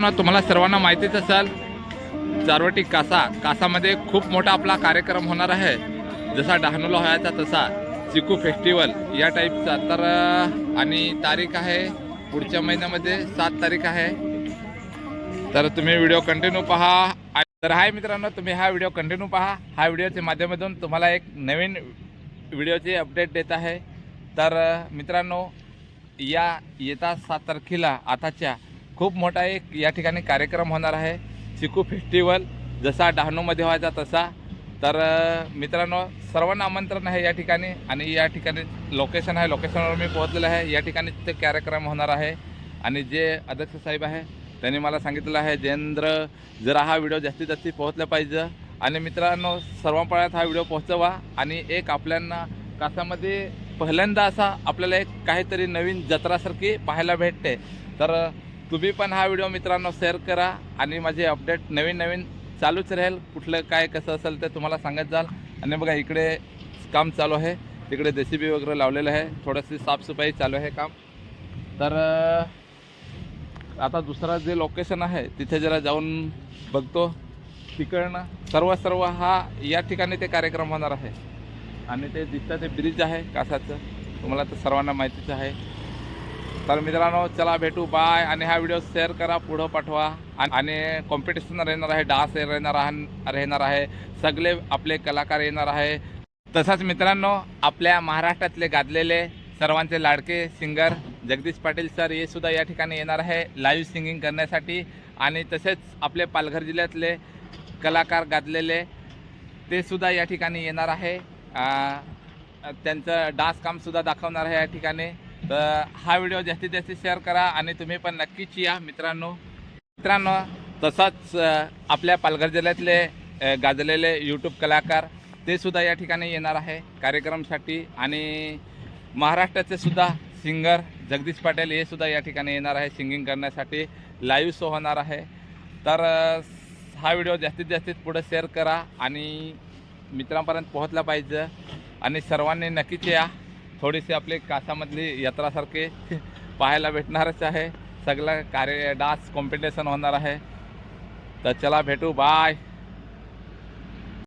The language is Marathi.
ना तुम्हाला सर्वांना माहितीच असेल चारवटी कासा कासामध्ये खूप मोठा आपला कार्यक्रम होणार आहे. जसा डहाणूला व्हायचा तसा चिकू फेस्टिवल या टाईपचा तर आणि तारीख आहे पुढच्या महिन्यामध्ये सात तारीख आहे. तर तुम्ही व्हिडिओ कंटिन्यू पहा. तर हाय मित्रांनो तुम्ही हा व्हिडिओ कंटिन्यू पहा. हा व्हिडिओच्या माध्यमातून तुम्हाला एक नवीन व्हिडिओची अपडेट देत आहे. तर मित्रांनो या येता सात तारखेला आताच्या खूप मोठा एक या ठिकाणी कार्यक्रम होणार आहे. चिकू फेस्टिवल जसा डहाणूमध्ये व्हायचा तसा. तर मित्रांनो सर्वांना आमंत्रण आहे या ठिकाणी आणि या ठिकाणी लोकेशन आहे. लोकेशनवर मी पोहोचलेलं आहे. या ठिकाणी ते कार्यक्रम होणार आहे. आणि जे अध्यक्ष साहेब आहे त्यांनी मला सांगितलेलं आहे जयेंद्र जरा हा व्हिडिओ जास्तीत जास्त पोहोचला पाहिजे. आणि मित्रांनो सर्वांपर्यंत हा व्हिडिओ पोहोचवा. आणि एक आपल्यांना कासामध्ये पहिल्यांदा असा आपल्याला एक काहीतरी नवीन जत्रासारखी पाहायला भेटते. तर तुम्ही पण हा व्हिडिओ मित्रांनो शेअर करा आणि माझे अपडेट नवीन नवीन चालूच राहील. कुठलं काय कसं असेल ते तुम्हाला सांगत जाल. आणि बघा इकडे काम चालू आहे. तिकडे जेसीबी वगैरे लावलेलं आहे. थोडीशी साफसफाई चालू आहे काम. तर आता दुसरा जे लोकेशन आहे तिथे जरा जाऊन बघतो. तिकडनं सर्व सर्व हा या ठिकाणी ते कार्यक्रम होणार आहे. आणि ते दिसतं ते ब्रिज आहे कासाचं. तुम्हाला तर सर्वांना माहितीच आहे. तर मित्रांनो चला भेटू बाय आणि हा व्हिडिओ शेअर करा पुढं पाठवा. आणि- कॉम्पिटिशन राहणार आहे डान्स राहणार राहणार आहे. सगळे आपले कलाकार येणार आहे. तसाच मित्रांनो आपल्या महाराष्ट्रातले गाजलेले सर्वांचे लाडके सिंगर जगदीश पाटील सर हे सुद्धा या ठिकाणी येणार आहे लाईव्ह सिंगिंग करण्यासाठी. आणि तसेच आपले पालघर जिल्ह्यातले कलाकार गाजलेले ते सुद्धा या ठिकाणी येणार आहे. त्यांचं डान्स कामसुद्धा दाखवणार आहे या ठिकाणी. तर हा व्हिडिओ जास्तीत जास्त शेअर करा आणि तुम्ही पण नक्कीच या मित्रांनो. मित्रांनो तसाच आपल्या पालघर जिल्ह्यातले गाजलेले यूट्यूब कलाकार ते सुद्धा या ठिकाणी येणार आहे कार्यक्रमसाठी आणि महाराष्ट्राचे सुद्धा सिंगर जगदीश पाटील हे सुद्धा या ठिकाणी येणार आहे सिंगिंग करण्यासाठी. लाईव्ह शो होणार आहे. तर हा व्हिडिओ जास्तीत जास्त पुढे शेअर करा आणि मित्रांपर्यंत पोहोचला पाहिजे आणि सर्वांनी नक्कीच या. थोडीशी आपली कासामधली यात्रासारखे पाहायला भेटणारच आहे. सगळं कार्य डान्स कॉम्पिटिशन होणार आहे. तर चला भेटू. बाय